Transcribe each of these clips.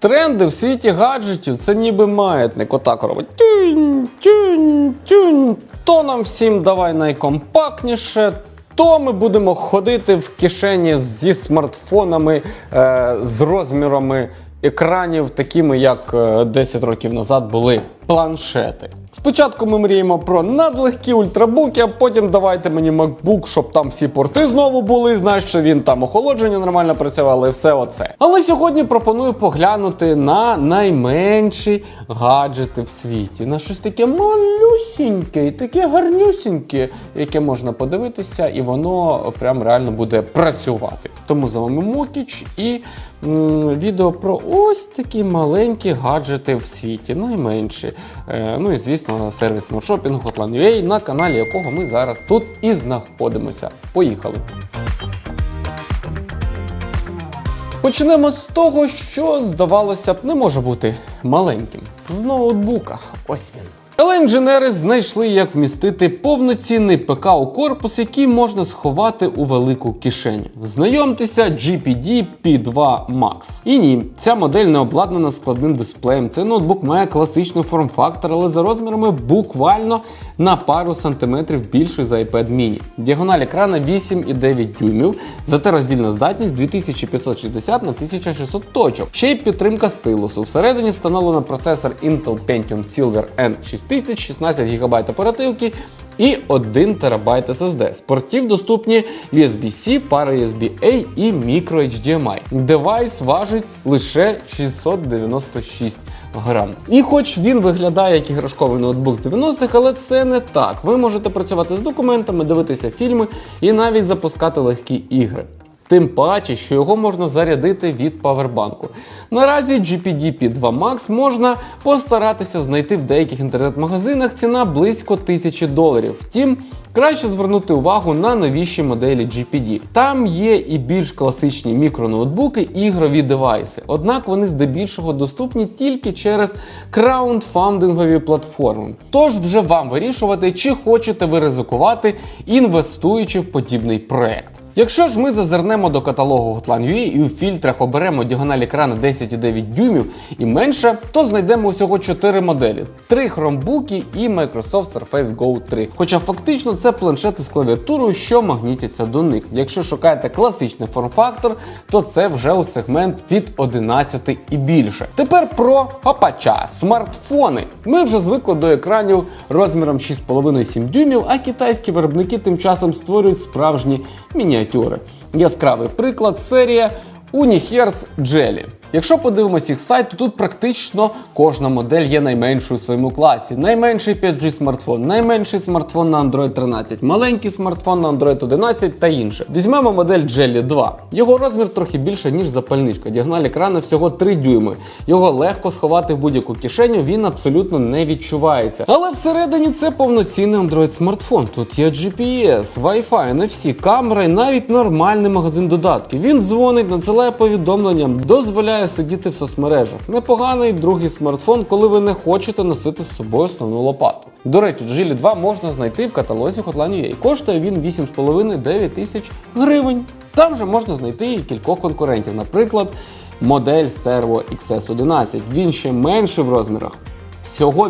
Тренди в світі гаджетів це ніби маятник. Отак робить. Тюнь, тюнь, тюнь. То нам всім давай найкомпактніше. То ми будемо ходити в кишені зі смартфонами е, з розмірами екранів, такими як е, 10 років назад були планшети. Спочатку ми мріємо про надлегкі ультрабуки, а потім давайте мені MacBook, щоб там всі порти знову були. Знаєш, що він там охолодження нормально працювало і все оце. Але сьогодні пропоную поглянути на найменші гаджети в світі. На щось таке малюсіньке і таке гарнюсіньке, яке можна подивитися, і воно прям реально буде працювати. Тому з вами Мокіч і м, відео про ось такі маленькі гаджети в світі, найменші. Е, ну і звісно, сервіс смартшопінгу Hotline.ua, на каналі якого ми зараз тут і знаходимося. Поїхали! Почнемо з того, що здавалося б не може бути маленьким. З ноутбука. Ось він. Але інженери знайшли, як вмістити повноцінний ПК у корпус, який можна сховати у велику кишеню. Знайомтеся, GPD P2 Max. І ні, ця модель не обладнана складним дисплеєм. Цей ноутбук має класичний форм-фактор, але за розмірами буквально на пару сантиметрів більший за iPad mini. Діагональ екрана 8,9 дюймів, зате роздільна здатність 2560 на 1600 точок. Ще й підтримка стилусу. Всередині встановлено процесор Intel Pentium Silver N6000, 16 ГБ оперативки і 1 ТБ SSD. З портів доступні USB-C, пара USB-A і micro HDMI. Девайс важить лише 696 грам. І хоч він виглядає як іграшковий ноутбук з 90-х, але це не так. Ви можете працювати з документами, дивитися фільми і навіть запускати легкі ігри. Тим паче, що його можна зарядити від павербанку. Наразі GPD P2 Max можна постаратися знайти в деяких інтернет-магазинах ціна близько 1000 доларів. Втім, краще звернути увагу на новіші моделі GPD. Там є і більш класичні мікроноутбуки і ігрові девайси. Однак вони здебільшого доступні тільки через краундфандингові платформи. Тож вже вам вирішувати, чи хочете ви ризикувати, інвестуючи в подібний проект. Якщо ж ми зазирнемо до каталогу Hotline.ua і у фільтрах оберемо діагональ екрану 10,9 дюймів і менше, то знайдемо усього 4 моделі: 3 хромбуки і Microsoft Surface Go 3. Хоча фактично це планшети з клавіатурою, що магнітяться до них. Якщо шукаєте класичний форм-фактор, то це вже у сегмент від 11 і більше. Тепер про опача, смартфони. Ми вже звикли до екранів розміром 6,5-7 дюймів, а китайські виробники тим часом створюють справжні мініатюри. Яскравий приклад серія Unihertz Jelly. Якщо подивимось їх сайт, то тут практично кожна модель є найменшою у своєму класі. Найменший 5G смартфон, найменший смартфон на Android 13, маленький смартфон на Android 11 та інше. Візьмемо модель Jelly 2. Його розмір трохи більше, ніж запальничка. Діагональ екрану всього 3 дюйми. Його легко сховати в будь-яку кишеню, він абсолютно не відчувається. Але всередині це повноцінний Android смартфон. Тут є GPS, Wi-Fi, NFC, камера і навіть нормальний магазин додатків. Він дзвонить, надсилає повідомлення, дозволяє сидіти в соцмережах. Непоганий другий смартфон, коли ви не хочете носити з собою основну лопату. До речі, Geely 2 можна знайти в каталозі Hotline.ua. Коштує він 8,5-9 тисяч гривень. Там же можна знайти і кількох конкурентів, наприклад, модель Servo XS11. Він ще менший в розмірах, всього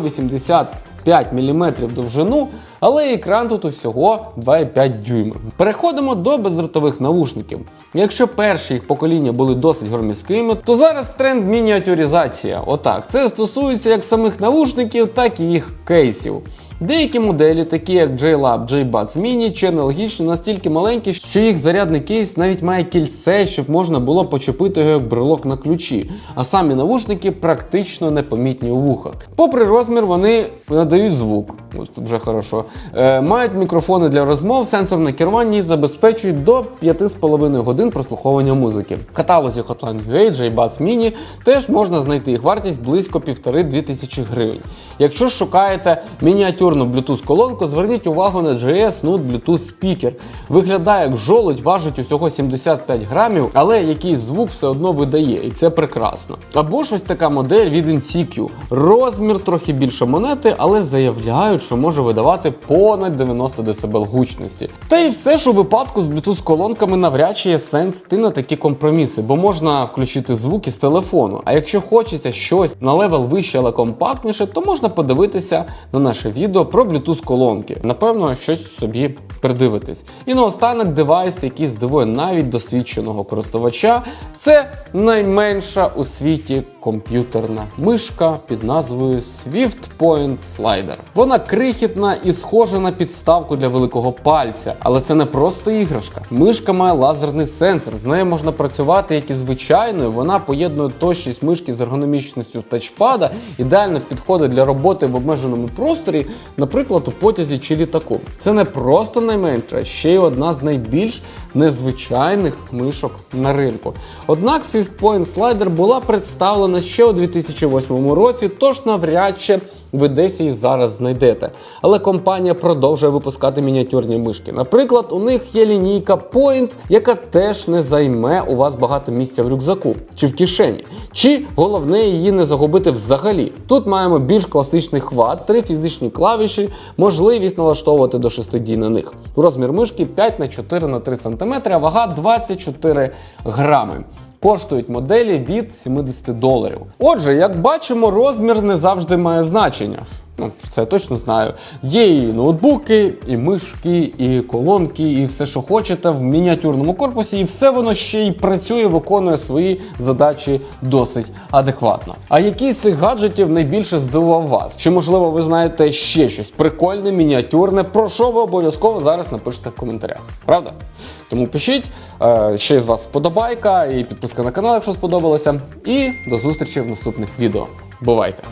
85 мм довжину, але екран тут усього 2,5 дюйма. Переходимо до бездротових навушників. Якщо перші їх покоління були досить громіськими, то зараз тренд мініатюризація. Отак, це стосується як самих навушників, так і їх кейсів. Деякі моделі, такі як JLab, JBuds Mini, чи аналогічні, настільки маленькі, що їх зарядний кейс навіть має кільце, щоб можна було почепити його як брелок на ключі. А самі навушники практично непомітні у вухах. Попри розмір, вони надають звук. От вже хорошо. Е, мають мікрофони для розмов, сенсорне керування і забезпечують до 5,5 годин прослуховування музики. В каталозі Hotline.ua JBuds Mini теж можна знайти їх вартість близько 1,5-2 тисячі гривень. Якщо шукаєте мініатюрний мініатюрну Bluetooth колонку, зверніть увагу на JS Node Bluetooth Speaker. Виглядає як жолудь, важить усього 75 грамів, але якийсь звук все одно видає, і це прекрасно. Або ж ось така модель від NCQ. Розмір трохи більше монети, але заявляють, що може видавати понад 90 дБ гучності. Та і все ж у випадку з Bluetooth колонками навряд чи є сенс йти на такі компроміси, бо можна включити звуки з телефону. А якщо хочеться щось на левел вище, але компактніше, то можна подивитися на наше відео про Bluetooth колонки. Напевно, щось собі придивитись. І наостанок девайс, який здивує навіть досвідченого користувача, це найменша у світі комп'ютерна мишка під назвою Swift Point Slider. Вона крихітна і схожа на підставку для великого пальця, але це не просто іграшка. Мишка має лазерний сенсор, з нею можна працювати як і звичайною. Вона поєднує точність мишки з ергономічністю тачпада, ідеально підходить для роботи в обмеженому просторі, наприклад, у потязі чи літаку. Це не просто найменша, а ще й одна з найбільш незвичайних мишок на ринку. Однак Swift Point Slider була представлена ще у 2008 році, тож навряд чи ви десь її зараз знайдете. Але компанія продовжує випускати мініатюрні мишки. Наприклад, у них є лінійка Point, яка теж не займе у вас багато місця в рюкзаку чи в кишені. Чи головне її не загубити взагалі. Тут маємо більш класичний хват, три фізичні клавіші, можливість налаштовувати до 6 дій на них. Розмір мишки 5 на 4 на 3 см, а вага 24 грами. Коштують моделі від 70 доларів. Отже, як бачимо, розмір не завжди має значення. Ну, це я точно знаю. Є і ноутбуки, і мишки, і колонки, і все, що хочете в мініатюрному корпусі, і все воно ще й працює, виконує свої задачі досить адекватно. А який з цих гаджетів найбільше здивував вас? Чи можливо ви знаєте ще щось прикольне, мініатюрне, про що ви обов'язково зараз напишете в коментарях? Правда? Тому пишіть, Е, ще з вас сподобайка і підписка на канал, якщо сподобалося. І до зустрічі в наступних відео. Бувайте!